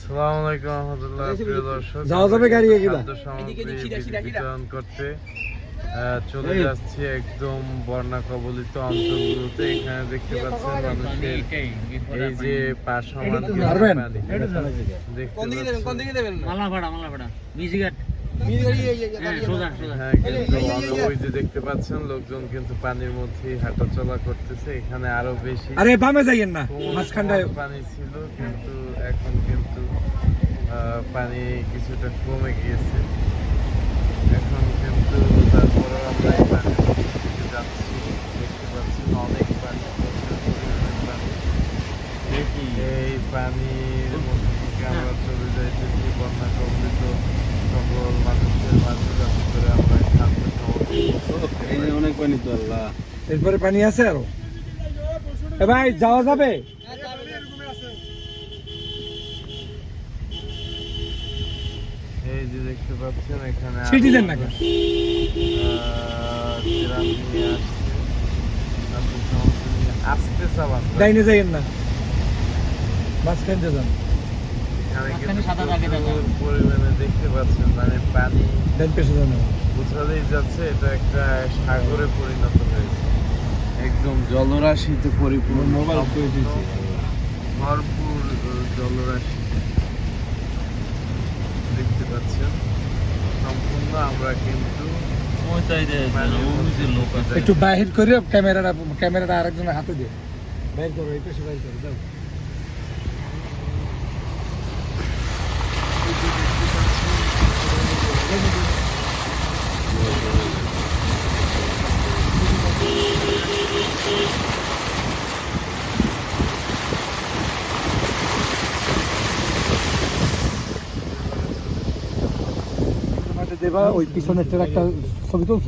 সালামু আলাইকুম রহমতুল্লাহ প্রিয় দর্শক যাওয়া যাবে গাড়ি এগুলা? বিতরণ- করতে আহ, চলে যাচ্ছি একদম বন্যা কবলিত অঞ্চলগুলোতে। এখানে দেখতে পাচ্ছেন মানুষের এই যে পা সমান কিন্তু পারবেন? পানি। দেখতে পাচ্ছেন। ওই যে দেখতে পাচ্ছেন লোকজন কিন্তু পানির মধ্যেই হাঁটা চলা করতেছে। এখানে আরও বেশি আরে বামে যাইয়েন না। মাঝখানটায়। পানি ছিল কিন্তু এখন কিন্তু আহ, পানি কিছুটা কমে গিয়েছে। এখন কিন্তু তারপরেও আমরা এই পানির মধ্যে যাচ্ছি। দেখতে পাচ্ছি অনেক পানি এই পানির মধ্যে থেকে আমরা চলে যাইতেছি বন্যা কবলিত সকল মানুষের মাঝে যাতে করে আমরা খাদ্য সামগ্রী অনেক পানি তো আল্লাহ এরপরে পানি আছে আরও? এ ভাই যাওয়া যাবে? এই যে দেখতে পাচ্ছেন এখানে সিটি দেন না আসতে চালান। ডাইনে যাইয়েন না। মাঝখান দিয়ে যান। এখানে পরিমাণে দেখতে পাচ্ছেন মানে পানি ডাইন পেশে যান। বোঝালেই যাচ্ছে এটা একটা সাগরে পরিণত হয়েছে। একদম জলরাশিতে পরিপূর্ণ। ভরপুর জলরাশি। দেখতে পাচ্ছেন সম্পূর্ণ আমরা কিন্তু আছে। একটু বাহির করে ক্যামেরাটা ক্যামেরাটা আরেকজনের হাতে দিয়ে বাইর করো এই পেশে বাইর করো যাও। de Paz, hoy pisan este acta sobre todo.